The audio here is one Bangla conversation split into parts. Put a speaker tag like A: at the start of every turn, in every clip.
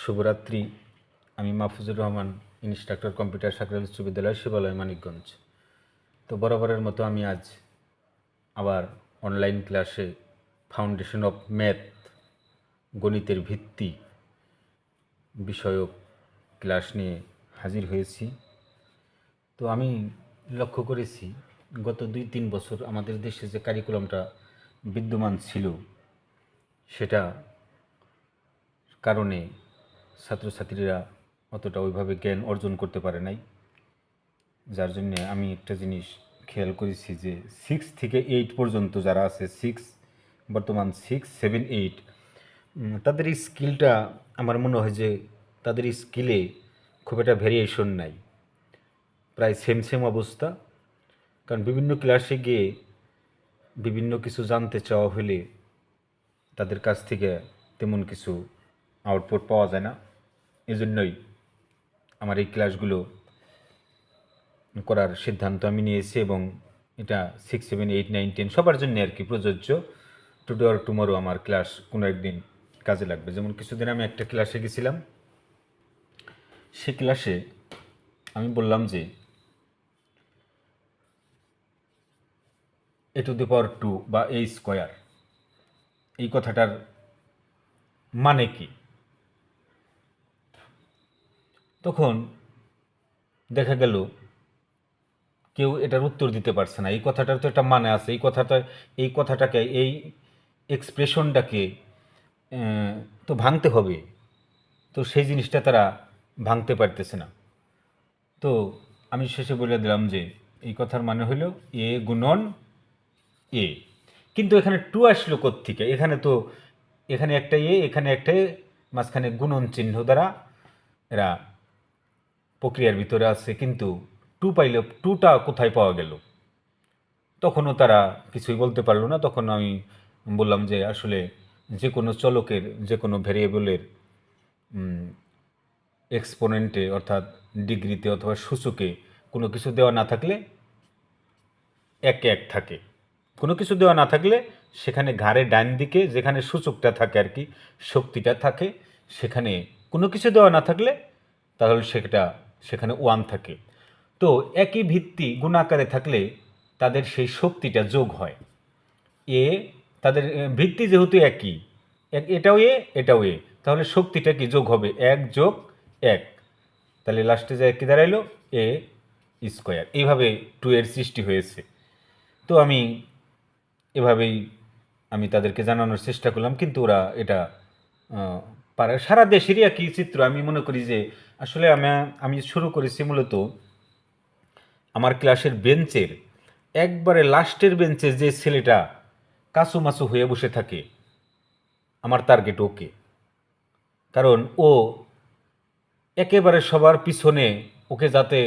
A: শুভরাত্রি। আমি মাহফুজুর রহমান, ইনস্ট্রাক্টর কম্পিউটার সাকরাল বিশ্ববিদ্যালয় শিবালয়, মানিকগঞ্জ। তো বরাবরের মতো আমি আজ আবার অনলাইন ক্লাসে ফাউন্ডেশন অফ ম্যাথ গণিতের ভিত্তি বিষয়ক ক্লাস নিয়ে হাজির হয়েছি। তো আমি লক্ষ্য করেছি, গত দুই তিন বছর আমাদের দেশে যে কারিকুলামটা বিদ্যমান ছিল, সেটা কারণে ছাত্রছাত্রীরা অতটা ওইভাবে জ্ঞান অর্জন করতে পারে নাই। যার জন্য আমি একটা জিনিস খেয়াল করেছি যে সিক্স থেকে এইট পর্যন্ত যারা আছে সিক্স বর্তমান সিক্স সেভেন এইট তাদের স্কিলটা আমার মনে হয় যে তাদের স্কিলে খুব একটা ভেরিয়েশন নাই। প্রায় সেম সেম অবস্থা। কারণ বিভিন্ন ক্লাসে গিয়ে বিভিন্ন কিছু জানতে চাওয়া হলে তাদের কাছ থেকে তেমন কিছু আউটপুট পাওয়া যায় না। এজন্যই আমার এই ক্লাসগুলো করার সিদ্ধান্ত আমি নিয়েছি এবং এটা six seven eight nine ten সবার জন্য আর কি প্রযোজ্য। টুডে অর টুমোরো আমার ক্লাস কোনো একদিন কাজে লাগবে। যেমন কিছুদিন আমি একটা ক্লাসে গেছিলাম। সে ক্লাসে আমি বললাম যে এ টু দি পাওয়ার টু বা এ স্কোয়ার এই কথাটার মানে কি? তখন দেখা গেল কেউ এটার উত্তর দিতে পারছে না। এই কথাটার তো একটা মানে আছে। এই কথাটা, এই কথাটাকে, এই এক্সপ্রেশনটাকে তো ভাঙতে হবে। তো সেই জিনিসটা তারা ভাঙতে পারতেছে না। তো আমি শেষে বলে দিলাম যে, এই কথার মানে হলো এ গুণন এ। কিন্তু এখানে টু আসলো থেকে এখানে তো, এখানে একটা এ, এখানে একটা মাঝখানে গুণন চিহ্ন দ্বারা এরা প্রক্রিয়ার ভিতরে আছে, কিন্তু টু পাইলে টুটা কোথায় পাওয়া গেল? তখনও তারা কিছুই বলতে পারল না। তখন আমি বললাম যে, আসলে যে কোনো চলকের, যে কোনো ভ্যারিয়েবলের এক্সপোনেন্টে অর্থাৎ ডিগ্রিতে অথবা সূচকে কোনো কিছু দেওয়া না থাকলে এক এক থাকে। কোনো কিছু দেওয়া না থাকলে সেখানে ঘাড়ে ডান দিকে যেখানে সূচকটা থাকে আর কি, শক্তিটা থাকে, সেখানে কোনো কিছু দেওয়া না থাকলে তাহলে সেটা সেখানে ওয়ান থাকে। তো একই ভিত্তি গুণাকারে থাকলে তাদের সেই শক্তিটা যোগ হয়। এ তাদের ভিত্তি যেহেতু একই, এক, এটাও এ এটাও এ, তাহলে শক্তিটা কি যোগ হবে? এক যোগ এক। তাহলে লাস্টে যায় কি দাঁড়াইলো? এ স্কোয়ার এইভাবে টু এর সৃষ্টি হয়েছে। তো আমি এভাবেই আমি তাদেরকে জানানোর চেষ্টা করলাম, কিন্তু ওরা এটা পারে। সারা দেশেরই একই চিত্র আমি মনে করি যে আসলে আমি আমি শুরু করেছি মূলত আমার ক্লাসের বেঞ্চের একবারে লাস্টের বেঞ্চে যে ছেলেটা কাসুমাসু হয়ে বসে থাকে আমার টার্গেট ওকে। কারণ ও একেবারে সবার পিছনে ওকে যাতে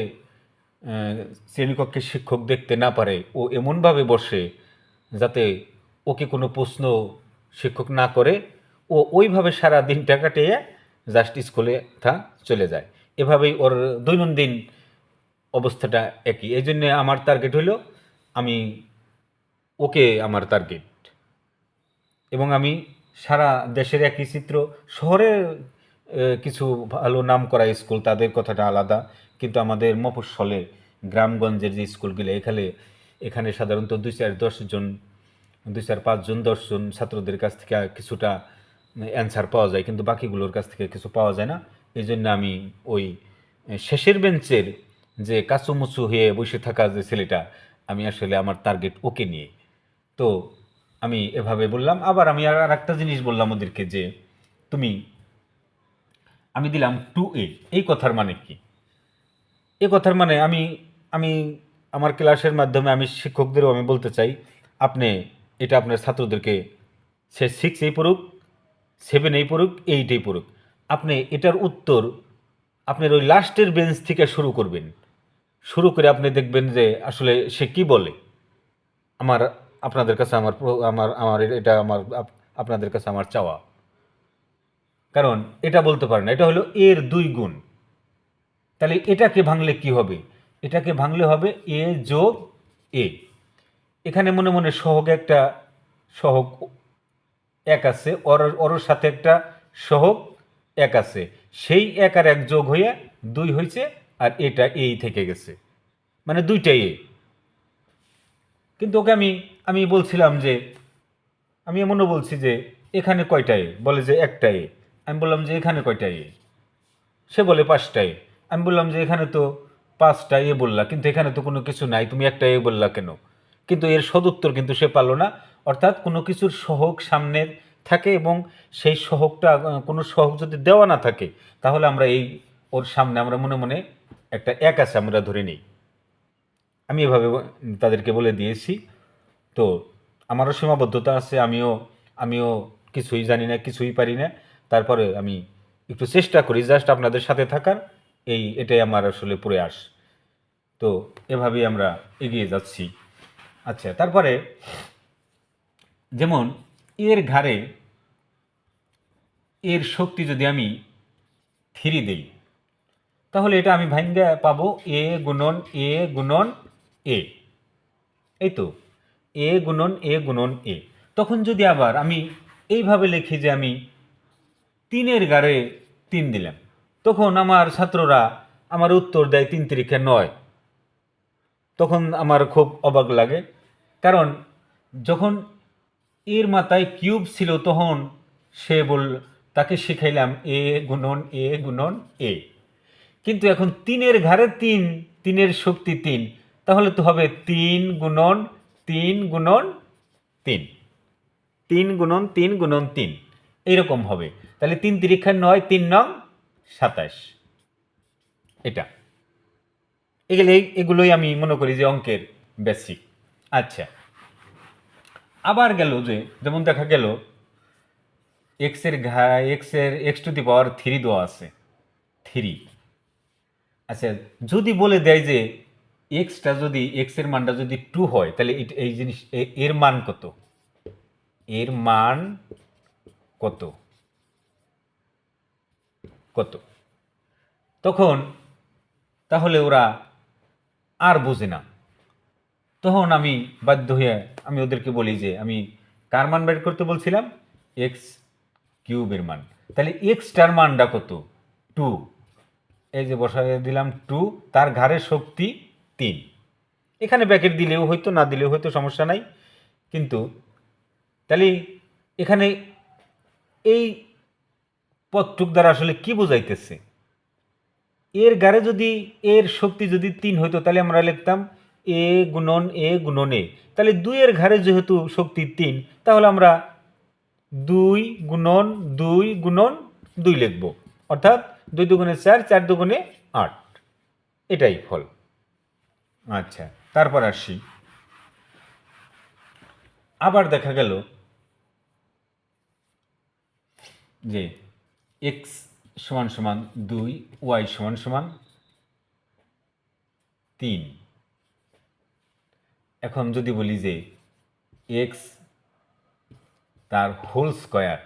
A: আহ, শ্রেণীকক্ষে শিক্ষক দেখতে না পারে ও এমনভাবে বসে যাতে ওকে কোনো প্রশ্ন শিক্ষক না করে ও ওইভাবে সারা দিনটা কাটিয়ে জাস্ট স্কুলে থা চলে যায়। এভাবেই ওর দৈনন্দিন অবস্থাটা একই। এই জন্যে আমার টার্গেট হলো আমি ওকে আমার টার্গেট এবং আমি সারা দেশের একই চিত্র, শহরে কিছু ভালো নাম করা স্কুল তাদের কথাটা আলাদা। কিন্তু আমাদের মফস্বলে, গ্রামগঞ্জের যে স্কুলগুলো এখানে এখানে সাধারণত দুই চার দশজন দুই চার পাঁচজন দশজন ছাত্রদের কাছ থেকে কিছুটা অ্যান্সার পাওয়া যায়, কিন্তু বাকিগুলোর কাছ থেকে কিছু পাওয়া যায় না। এই জন্য আমি ওই শেষের বেঞ্চের যে কাচুমুচু হয়ে বসে থাকা যে ছেলেটা, আমি আসলে আমার টার্গেট ওকে নিয়ে। তো আমি এভাবে বললাম, আবার আমি আর একটা জিনিস বললাম ওদেরকে যে, তুমি, আমি দিলাম টু এ এই কথার মানে কি? এ কথার মানে আমি আমি, আমার ক্লাসের মাধ্যমে আমি শিক্ষকদেরও আমি বলতে চাই, আপনি, এটা আপনার ছাত্রদেরকে সে সিক্স এই পড়ুক সেভেন এই পড়ুক এইটেই পড়ুক। আপনি এটার উত্তর আপনার ওই লাস্টের বেঞ্চ থেকে শুরু করবেন। শুরু করে আপনি দেখবেন যে আসলে সে কি বলে। আমার, আপনাদের কাছে আমার আমার আমার এটা আমার আপনাদের কাছে আমার চাওয়া। কারণ এটা বলতে পারে না, এটা হলো এর দুই গুণ। তাহলে এটাকে ভাঙলে কি হবে? এটাকে ভাঙলে হবে এ যোগ এ। এখানে মনে মনে সহগ একটা, সহগ এক আছে ওর ওর সাথে একটা সহগ এক আছে। সেই এক আর এক যোগ হয়ে দুই হয়েছে আর এটা এই থেকে গেছে। মানে দুইটাই এ। কিন্তু ওকে আমি আমি বলছিলাম যে, আমি এমনও বলছি যে, এখানে কয়টা এ? বলে যে একটা এ। আমি বললাম যে এখানে কয়টা এ? সে বলে পাঁচটা এ। আমি বললাম যে এখানে তো পাঁচটা এ বললা, কিন্তু এখানে তো কোনো কিছু নাই। তুমি একটা এ বললা কেন? কিন্তু এর সদুত্তর কিন্তু সে পারল না। অর্থাৎ কোনো কিছুর সহগ সামনে থাকে এবং সেই সহগটা কোনো সহগ যদি দেওয়া না থাকে, তাহলে আমরা এই ওর সামনে আমরা মনে মনে একটা এক আছে আমরা ধরে নিই। আমি এভাবে তাদেরকে বলে দিয়েছি। তো আমারও সীমাবদ্ধতা আছে, আমিও আমিও কিছুই জানি না, কিছুই পারি না। তারপরে আমি একটু চেষ্টা করি জাস্ট আপনাদের সাথে থাকার। এই, এটাই আমার আসলে প্রয়াস। তো এভাবেই আমরা এগিয়ে যাচ্ছি। আচ্ছা তারপরে যেমন, এর ঘাড়ে এর শক্তি যদি আমি থ্রি দিই, তাহলে এটা আমি ভাঙ্গা পাবো এ গুণন এ গুণন এ। এই তো, এ গুণন এ গুণন এ। তখন যদি আবার আমি এইভাবে লিখি যে আমি তিনের গাড়ে তিন দিলাম, তখন আমার ছাত্ররা আমার উত্তর দেয় তিন তিরিখে নয়। তখন আমার খুব অবাক লাগে, কারণ যখন এর মাথায় কিউব ছিল তখন, সে বল, তাকে শিখাইলাম এ গুণন এ গুণন, এ। কিন্তু এখন তিনের ঘাড়ে তিন, তিনের শক্তি তিন। তাহলে তো হবে তিন গুণন তিন গুণন, তিন। তিন গুণন তিন গুণন, তিন। এইরকম হবে। তাহলে তিন তিরিক্ষা নয়, তিন নং, সাতাশ। এটা। এগুলো এগুলোই আমি মনে করি যে অঙ্কের বেসিক আচ্ছা। আবার গেল যে, যেমন দেখা গেল এক্সের ঘা এক্সের x to the power three দেওয়া আছে। থ্রি আচ্ছা যদি বলে দেয় যে এক্সটা যদি এক্সের মানটা যদি টু হয়, তাহলে এই জিনিস এর মান কত? এর মান কত? কত? তখন, তাহলে ওরা আর বোঝে না। তখন আমি বাধ্য হয়ে আমি ওদেরকে বলি যে আমি কার মান বের করতে বলছিলাম? এক্স কিউবের মান। তাহলে এক্সটার মানটা কত? টু এই যে বসায় দিলাম টু তার ঘাড়ের শক্তি তিন। এখানে ব্যাকেট দিলেও হয়তো, না দিলেও হয়তো সমস্যা নাই। কিন্তু তাহলে এখানে এই পদটুক দ্বারা আসলে কি বোঝাইতেছে? এর গাড়ে যদি, এর শক্তি যদি তিন হইতো, তাহলে আমরা লিখতাম এ গুণন এ গুণন। এ তাহলে দুইয়ের ঘাড়ে যেহেতু শক্তি তিন, তাহলে আমরা দুই গুণন দুই গুণন, দুই লিখব। অর্থাৎ দুই দুগুণে চার চার দুগুণে আট। এটাই ফল। আচ্ছা তারপর আসি। আবার দেখা গেল যে এক্স সমান সমান দুই ওয়াই সমান সমান তিন। এখন যদি বলি যে এক্স তার হোল স্কয়ার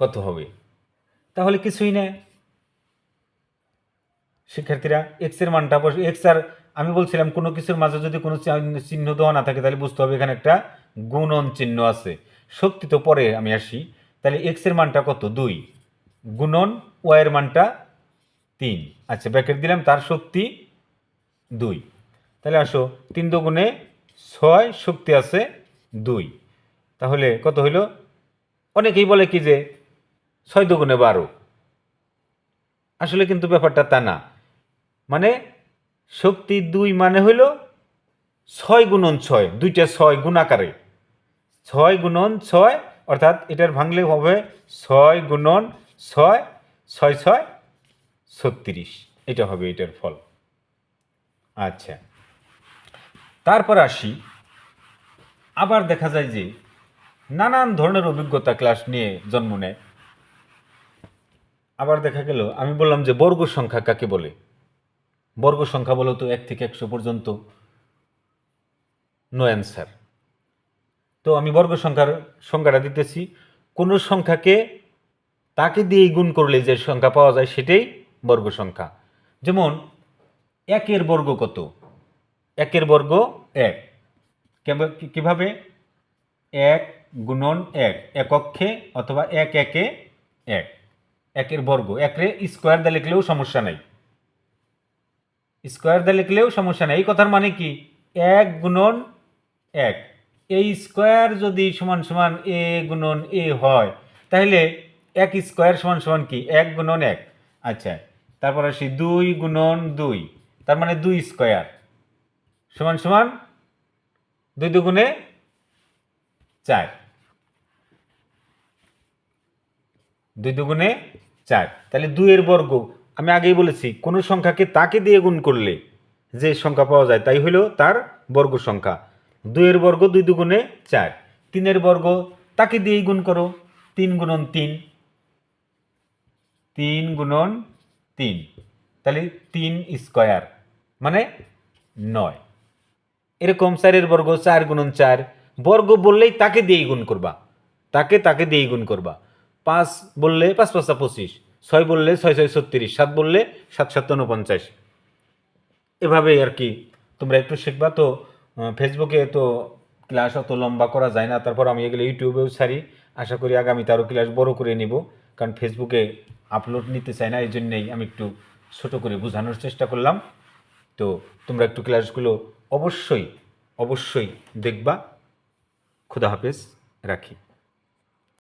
A: কত হবে? তাহলে কিছুই না শিক্ষার্থীরা এক্সের মানটা এক্স আর আমি বলছিলাম কোনো কিছুর মাঝে যদি কোনো চিহ্ন দেওয়া না থাকে, তাহলে বুঝতে হবে এখানে একটা গুণন চিহ্ন আছে। শক্তি তো পরে আমি আসি। তাহলে এক্সের মানটা কত? দুই। গুণন ওয়াই এর মানটা তিন। আচ্ছা ব্যাকেট দিলাম, তার শক্তি দুই। তাহলে আসো, তিন দুগুণে ছয় শক্তি আছে দুই। তাহলে কত হইল? অনেকেই বলে কি যে ছয় দুগুণে বারো। আসলে কিন্তু ব্যাপারটা তা না। মানে শক্তি দুই মানে হইল ছয় গুণন ছয়, দুইটা ছয় গুণাকারে। ছয় গুণন ছয়, অর্থাৎ এটার ভাঙলে হবে ছয় গুণন ছয় ছয় ছয়, ছত্রিশ। এটা হবে এটার ফল। আচ্ছা। তারপর আসি। আবার দেখা যায় যে নানান ধরনের অভিজ্ঞতা ক্লাস নিয়ে জন্ম নেয়। আবার দেখা গেল, আমি বললাম যে বর্গ সংখ্যা কাকে বলে? বর্গ সংখ্যা বলো তো এক থেকে একশো পর্যন্ত। নো অ্যান্সার তো আমি বর্গ সংখ্যার সংখ্যাটা দিতেছি। কোনো সংখ্যাকে তাকে দিয়েই গুণ করলে যে সংখ্যা পাওয়া যায় সেটাই বর্গ সংখ্যা। যেমন একের বর্গ কত? একের বর্গ এক। কীভাবে? এক গুণন এক একক্ষে অথবা এক একে এক। একের বর্গ। একরে স্কোয়ার দিয়ে লিখলেও সমস্যা নাই। স্কোয়ার দিয়ে লিখলেও সমস্যা নেই। এই কথার মানে কি? এক গুণন এক। এই স্কোয়ার যদি সমান সমান এ গুণন এ হয়, তাহলে এক স্কোয়ার সমান সমান কি? এক গুণন এক। আচ্ছা তারপর আসি দুই গুণন দুই। তার মানে দুই স্কোয়ার। সমান সমান দুই দুগুণে চার। দুই দুগুণে চার। তাহলে দুইয়ের বর্গ, আমি আগেই বলেছি, কোনো সংখ্যাকে তাকে দিয়ে গুণ করলে যে সংখ্যা পাওয়া যায় তাই হলো তার বর্গ সংখ্যা। দুইয়ের বর্গ দুই দুগুণে চার। তিনের বর্গ তাকে দিয়েই গুণ করো, তিন গুণন তিন। তিন গুণন তিন। তাহলে তিন স্কোয়ার মানে নয়। এরকম চারের বর্গ চার গুণন চার, বর্গ বললেই তাকে দিয়েই গুণ করবা। তাকে তাকে দিয়েই গুণ করবা। পাঁচ বললে পাঁচ পাঁচটা পঁচিশ, ছয় বললে ছয় ছয় ছত্রিশ, সাত বললে সাত সাত উনপঞ্চাশ। এভাবে আর কি তোমরা একটু শিখবা। তো ফেসবুকে তো ক্লাস অত লম্বা করা যায় না, তারপর আমি এগুলো ইউটিউবেও ছাড়ি। আশা করি আগামীতে আরও ক্লাস বড় করে নিব, কারণ ফেসবুকে আপলোড নিতে চাই না, এই জন্যেই আমি একটু ছোটো করে বোঝানোর চেষ্টা করলাম। তো, তোমরা একটু ক্লাসগুলো অবশ্যই অবশ্যই দেখবা। খুদা হাফেজ রাখি।